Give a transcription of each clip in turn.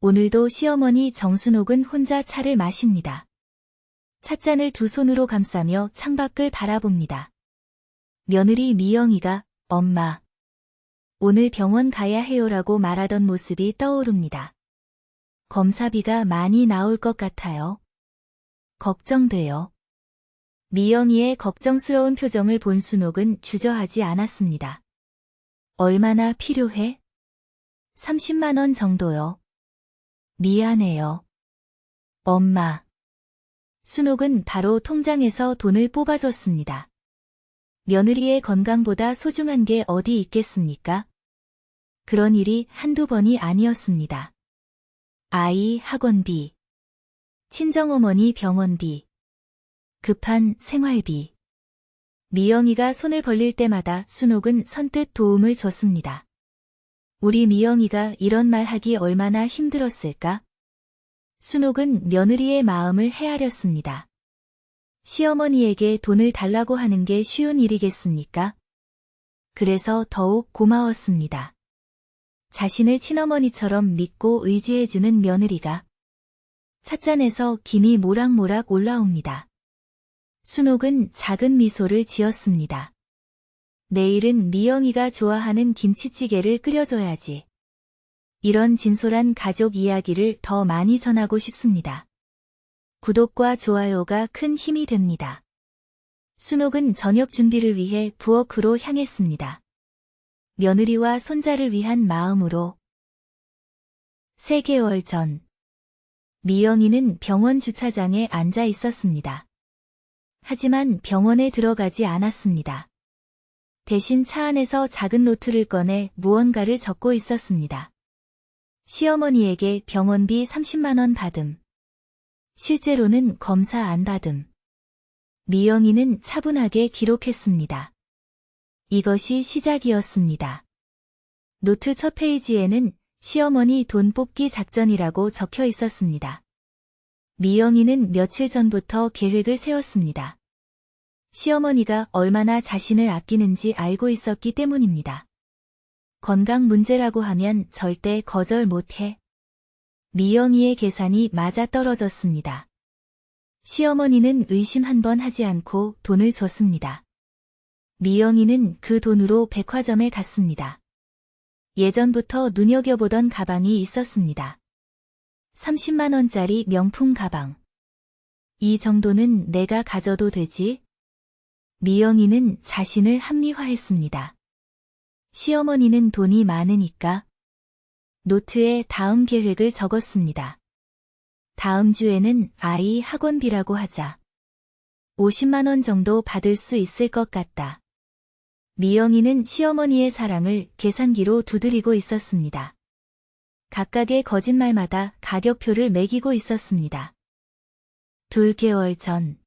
오늘도 시어머니 정순옥은 혼자 차를 마십니다. 찻잔을 두 손으로 감싸며 창밖을 바라봅니다. 며느리 미영이가 엄마, 오늘 병원 가야 해요라고 말하던 모습이 떠오릅니다. 검사비가 많이 나올 것 같아요. 걱정돼요. 미영이의 걱정스러운 표정을 본 순옥은 주저하지 않았습니다. 얼마나 필요해? 30만 원 정도요. 미안해요. 엄마. 순옥은 바로 통장에서 돈을 뽑아줬습니다. 며느리의 건강보다 소중한 게 어디 있겠습니까? 그런 일이 한두 번이 아니었습니다. 아이 학원비, 친정어머니 병원비, 급한 생활비. 미영이가 손을 벌릴 때마다 순옥은 선뜻 도움을 줬습니다. 우리 미영이가 이런 말 하기 얼마나 힘들었을까? 순옥은 며느리의 마음을 헤아렸습니다. 시어머니에게 돈을 달라고 하는 게 쉬운 일이겠습니까? 그래서 더욱 고마웠습니다. 자신을 친어머니처럼 믿고 의지해주는 며느리가 찻잔에서 김이 모락모락 올라옵니다. 순옥은 작은 미소를 지었습니다. 내일은 미영이가 좋아하는 김치찌개를 끓여줘야지. 이런 진솔한 가족 이야기를 더 많이 전하고 싶습니다. 구독과 좋아요가 큰 힘이 됩니다. 순옥은 저녁 준비를 위해 부엌으로 향했습니다. 며느리와 손자를 위한 마음으로 3개월 전 미영이는 병원 주차장에 앉아 있었습니다. 하지만 병원에 들어가지 않았습니다. 대신 차 안에서 작은 노트를 꺼내 무언가를 적고 있었습니다. 시어머니에게 병원비 30만원 받음. 실제로는 검사 안 받음. 미영이는 차분하게 기록했습니다. 이것이 시작이었습니다. 노트 첫 페이지에는 시어머니 돈 뽑기 작전이라고 적혀 있었습니다. 미영이는 며칠 전부터 계획을 세웠습니다. 시어머니가 얼마나 자신을 아끼는지 알고 있었기 때문입니다. 건강 문제라고 하면 절대 거절 못해. 미영이의 계산이 맞아 떨어졌습니다. 시어머니는 의심 한 번 하지 않고 돈을 줬습니다. 미영이는 그 돈으로 백화점에 갔습니다. 예전부터 눈여겨보던 가방이 있었습니다. 30만원짜리 명품 가방. 이 정도는 내가 가져도 되지? 미영이는 자신을 합리화했습니다. 시어머니는 돈이 많으니까 노트에 다음 계획을 적었습니다. 다음 주에는 아이 학원비라고 하자. 50만원 정도 받을 수 있을 것 같다. 미영이는 시어머니의 사랑을 계산기로 두드리고 있었습니다. 각각의 거짓말마다 가격표를 매기고 있었습니다. 둘 개월 전,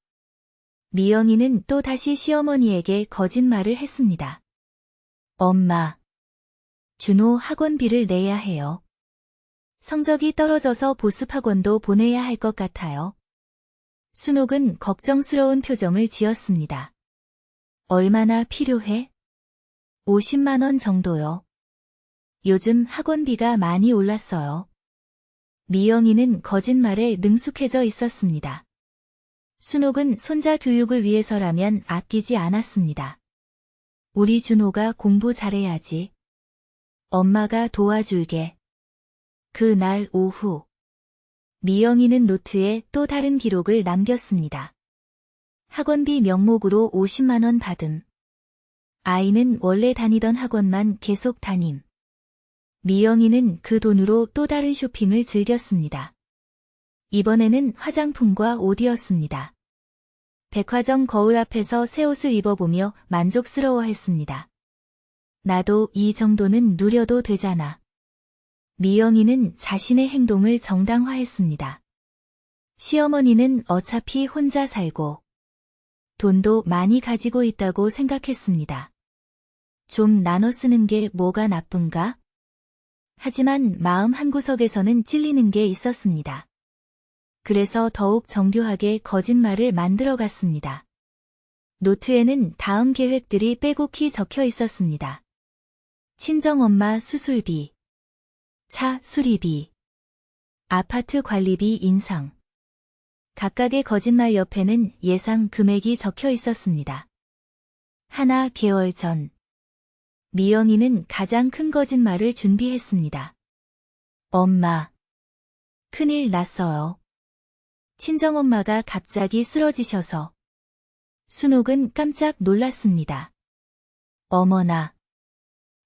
미영이는 또 다시 시어머니에게 거짓말을 했습니다. 엄마, 준호 학원비를 내야 해요. 성적이 떨어져서 보습학원도 보내야 할 것 같아요. 순옥은 걱정스러운 표정을 지었습니다. 얼마나 필요해? 50만원 정도요. 요즘 학원비가 많이 올랐어요. 미영이는 거짓말에 능숙해져 있었습니다. 순옥은 손자 교육을 위해서라면 아끼지 않았습니다. 우리 준호가 공부 잘해야지. 엄마가 도와줄게. 그날 오후 미영이는 노트에 또 다른 기록을 남겼습니다. 학원비 명목으로 50만원 받음. 아이는 원래 다니던 학원만 계속 다님. 미영이는 그 돈으로 또 다른 쇼핑을 즐겼습니다. 이번에는 화장품과 옷이었습니다. 백화점 거울 앞에서 새 옷을 입어보며 만족스러워했습니다. 나도 이 정도는 누려도 되잖아. 미영이는 자신의 행동을 정당화했습니다. 시어머니는 어차피 혼자 살고 돈도 많이 가지고 있다고 생각했습니다. 좀 나눠 쓰는 게 뭐가 나쁜가? 하지만 마음 한구석에서는 찔리는 게 있었습니다. 그래서 더욱 정교하게 거짓말을 만들어 갔습니다. 노트에는 다음 계획들이 빼곡히 적혀 있었습니다. 친정엄마 수술비, 차 수리비, 아파트 관리비 인상. 각각의 거짓말 옆에는 예상 금액이 적혀 있었습니다. 하나 개월 전. 미영이는 가장 큰 거짓말을 준비했습니다. 엄마. 큰일 났어요. 친정엄마가 갑자기 쓰러지셔서. 순옥은 깜짝 놀랐습니다. 어머나.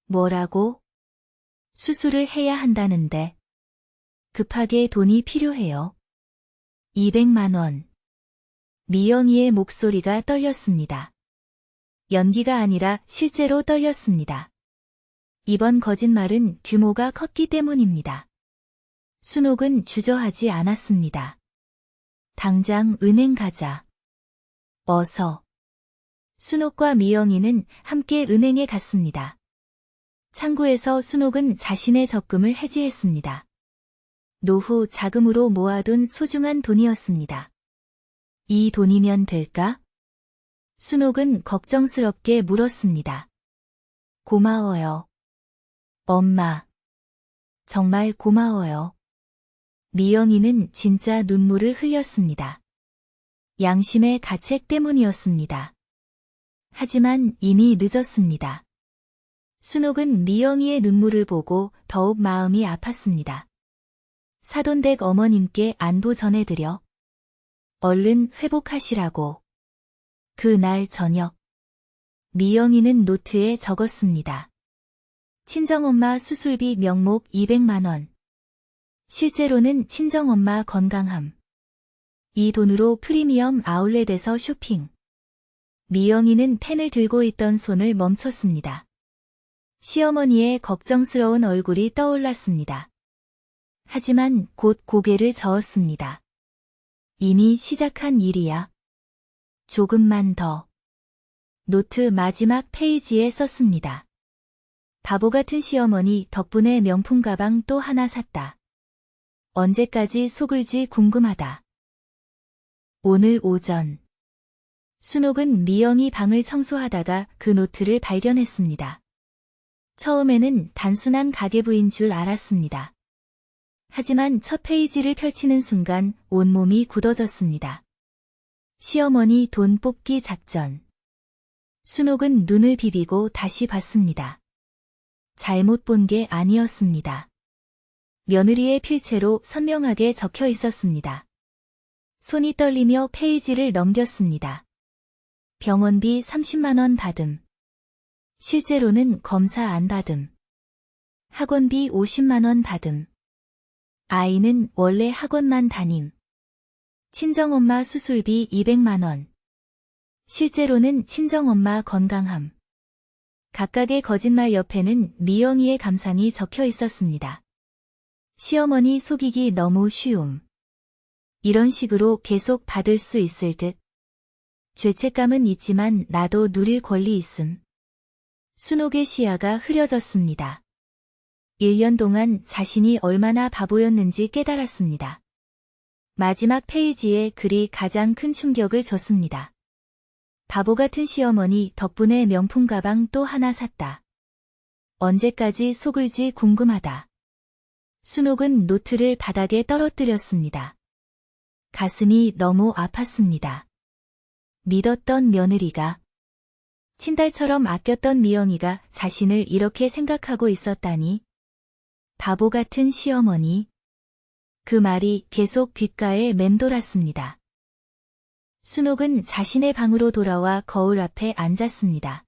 뭐라고? 수술을 해야 한다는데. 급하게 돈이 필요해요. 200만 원. 미영이의 목소리가 떨렸습니다. 연기가 아니라 실제로 떨렸습니다. 이번 거짓말은 규모가 컸기 때문입니다. 순옥은 주저하지 않았습니다. 당장 은행 가자. 어서. 순옥과 미영이는 함께 은행에 갔습니다. 창구에서 순옥은 자신의 적금을 해지했습니다. 노후 자금으로 모아둔 소중한 돈이었습니다. 이 돈이면 될까? 순옥은 걱정스럽게 물었습니다. 고마워요. 엄마. 정말 고마워요. 미영이는 진짜 눈물을 흘렸습니다. 양심의 가책 때문이었습니다. 하지만 이미 늦었습니다. 순옥은 미영이의 눈물을 보고 더욱 마음이 아팠습니다. 사돈댁 어머님께 안부 전해드려. 얼른 회복하시라고. 그날 저녁. 미영이는 노트에 적었습니다. 친정엄마 수술비 명목 200만원. 실제로는 친정엄마 건강함. 이 돈으로 프리미엄 아울렛에서 쇼핑. 미영이는 펜을 들고 있던 손을 멈췄습니다. 시어머니의 걱정스러운 얼굴이 떠올랐습니다. 하지만 곧 고개를 저었습니다. 이미 시작한 일이야. 조금만 더. 노트 마지막 페이지에 썼습니다. 바보 같은 시어머니 덕분에 명품 가방 또 하나 샀다. 언제까지 속을지 궁금하다. 오늘 오전. 순옥은 미영이 방을 청소하다가 그 노트를 발견했습니다. 처음에는 단순한 가계부인 줄 알았습니다. 하지만 첫 페이지를 펼치는 순간 온몸이 굳어졌습니다. 시어머니 돈 뽑기 작전. 순옥은 눈을 비비고 다시 봤습니다. 잘못 본 게 아니었습니다. 며느리의 필체로 선명하게 적혀 있었습니다. 손이 떨리며 페이지를 넘겼습니다. 병원비 30만원 받음. 실제로는 검사 안 받음. 학원비 50만원 받음. 아이는 원래 학원만 다님. 친정엄마 수술비 200만원. 실제로는 친정엄마 건강함. 각각의 거짓말 옆에는 미영이의 감상이 적혀 있었습니다. 시어머니 속이기 너무 쉬움. 이런 식으로 계속 받을 수 있을 듯. 죄책감은 있지만 나도 누릴 권리 있음. 순옥의 시야가 흐려졌습니다. 1년 동안 자신이 얼마나 바보였는지 깨달았습니다. 마지막 페이지에 글이 가장 큰 충격을 줬습니다. 바보 같은 시어머니 덕분에 명품 가방 또 하나 샀다. 언제까지 속을지 궁금하다. 순옥은 노트를 바닥에 떨어뜨렸습니다. 가슴이 너무 아팠습니다. 믿었던 며느리가 친달처럼 아꼈던 미영이가 자신을 이렇게 생각하고 있었다니. 바보 같은 시어머니. 그 말이 계속 귓가에 맴돌았습니다. 순옥은 자신의 방으로 돌아와 거울 앞에 앉았습니다.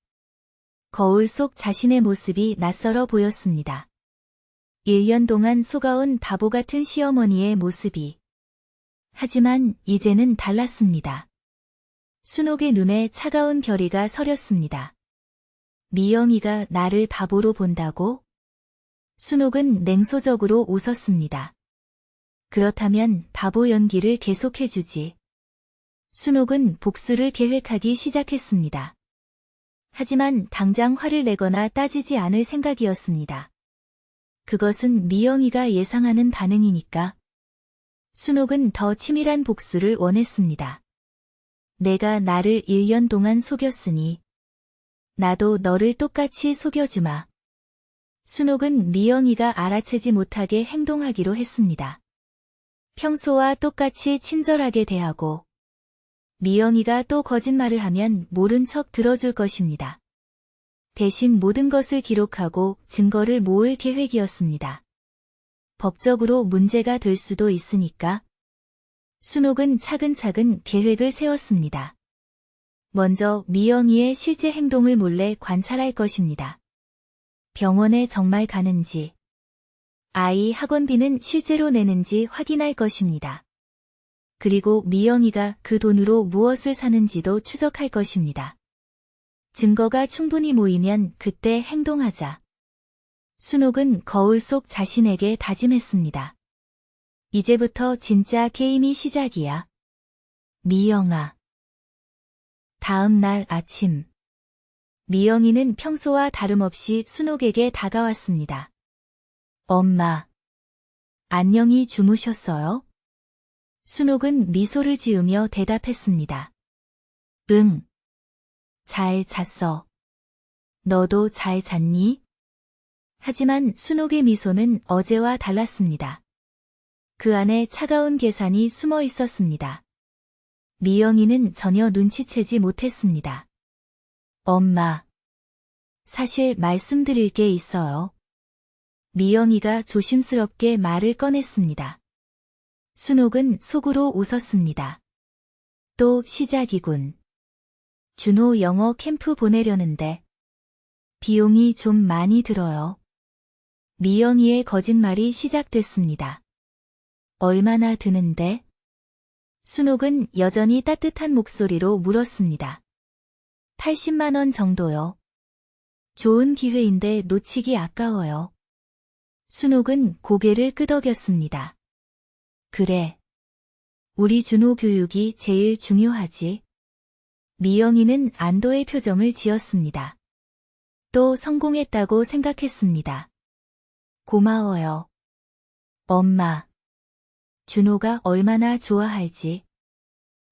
거울 속 자신의 모습이 낯설어 보였습니다. 1년 동안 속아온 바보 같은 시어머니의 모습이. 하지만 이제는 달랐습니다. 순옥의 눈에 차가운 결의가 서렸습니다. 미영이가 나를 바보로 본다고? 순옥은 냉소적으로 웃었습니다. 그렇다면 바보 연기를 계속해주지. 순옥은 복수를 계획하기 시작했습니다. 하지만 당장 화를 내거나 따지지 않을 생각이었습니다. 그것은 미영이가 예상하는 반응이니까. 순옥은 더 치밀한 복수를 원했습니다. 내가 나를 1년 동안 속였으니 나도 너를 똑같이 속여주마. 순옥은 미영이가 알아채지 못하게 행동하기로 했습니다. 평소와 똑같이 친절하게 대하고 미영이가 또 거짓말을 하면 모른 척 들어줄 것입니다. 대신 모든 것을 기록하고 증거를 모을 계획이었습니다. 법적으로 문제가 될 수도 있으니까 순옥은 차근차근 계획을 세웠습니다. 먼저 미영이의 실제 행동을 몰래 관찰할 것입니다. 병원에 정말 가는지, 아이 학원비는 실제로 내는지 확인할 것입니다. 그리고 미영이가 그 돈으로 무엇을 사는지도 추적할 것입니다. 증거가 충분히 모이면 그때 행동하자. 순옥은 거울 속 자신에게 다짐했습니다. 이제부터 진짜 게임이 시작이야. 미영아. 다음 날 아침. 미영이는 평소와 다름없이 순옥에게 다가왔습니다. 엄마. 안녕히 주무셨어요? 순옥은 미소를 지으며 대답했습니다. 응. 잘 잤어. 너도 잘 잤니? 하지만 순옥의 미소는 어제와 달랐습니다. 그 안에 차가운 계산이 숨어 있었습니다. 미영이는 전혀 눈치채지 못했습니다. 엄마. 사실 말씀드릴 게 있어요. 미영이가 조심스럽게 말을 꺼냈습니다. 순옥은 속으로 웃었습니다. 또 시작이군. 준호 영어 캠프 보내려는데 비용이 좀 많이 들어요. 미영이의 거짓말이 시작됐습니다. 얼마나 드는데? 순옥은 여전히 따뜻한 목소리로 물었습니다. 80만원 정도요. 좋은 기회인데 놓치기 아까워요. 순옥은 고개를 끄덕였습니다. 그래. 우리 준호 교육이 제일 중요하지. 미영이는 안도의 표정을 지었습니다. 또 성공했다고 생각했습니다. 고마워요. 엄마. 준호가 얼마나 좋아할지.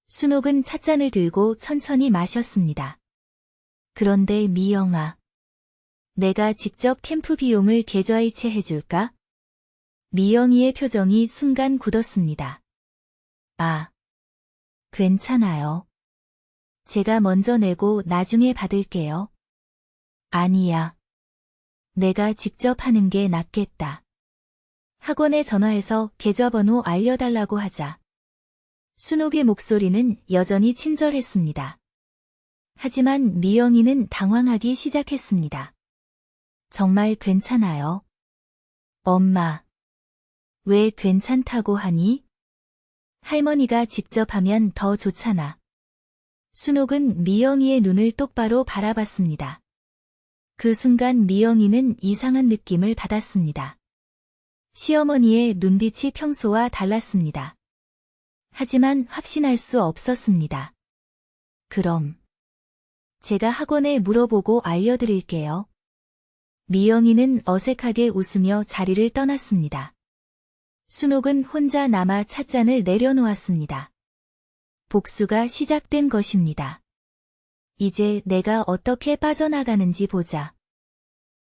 순옥은 찻잔을 들고 천천히 마셨습니다. 그런데 미영아. 내가 직접 캠프 비용을 계좌이체 해줄까? 미영이의 표정이 순간 굳었습니다. 아. 괜찮아요. 제가 먼저 내고 나중에 받을게요. 아니야. 내가 직접 하는 게 낫겠다. 학원에 전화해서 계좌번호 알려달라고 하자. 순옥의 목소리는 여전히 친절했습니다. 하지만 미영이는 당황하기 시작했습니다. 정말 괜찮아요. 엄마. 왜 괜찮다고 하니? 할머니가 직접 하면 더 좋잖아. 순옥은 미영이의 눈을 똑바로 바라봤습니다. 그 순간 미영이는 이상한 느낌을 받았습니다. 시어머니의 눈빛이 평소와 달랐습니다. 하지만 확신할 수 없었습니다. 그럼 제가 학원에 물어보고 알려드릴게요. 미영이는 어색하게 웃으며 자리를 떠났습니다. 순옥은 혼자 남아 찻잔을 내려놓았습니다. 복수가 시작된 것입니다. 이제 내가 어떻게 빠져나가는지 보자.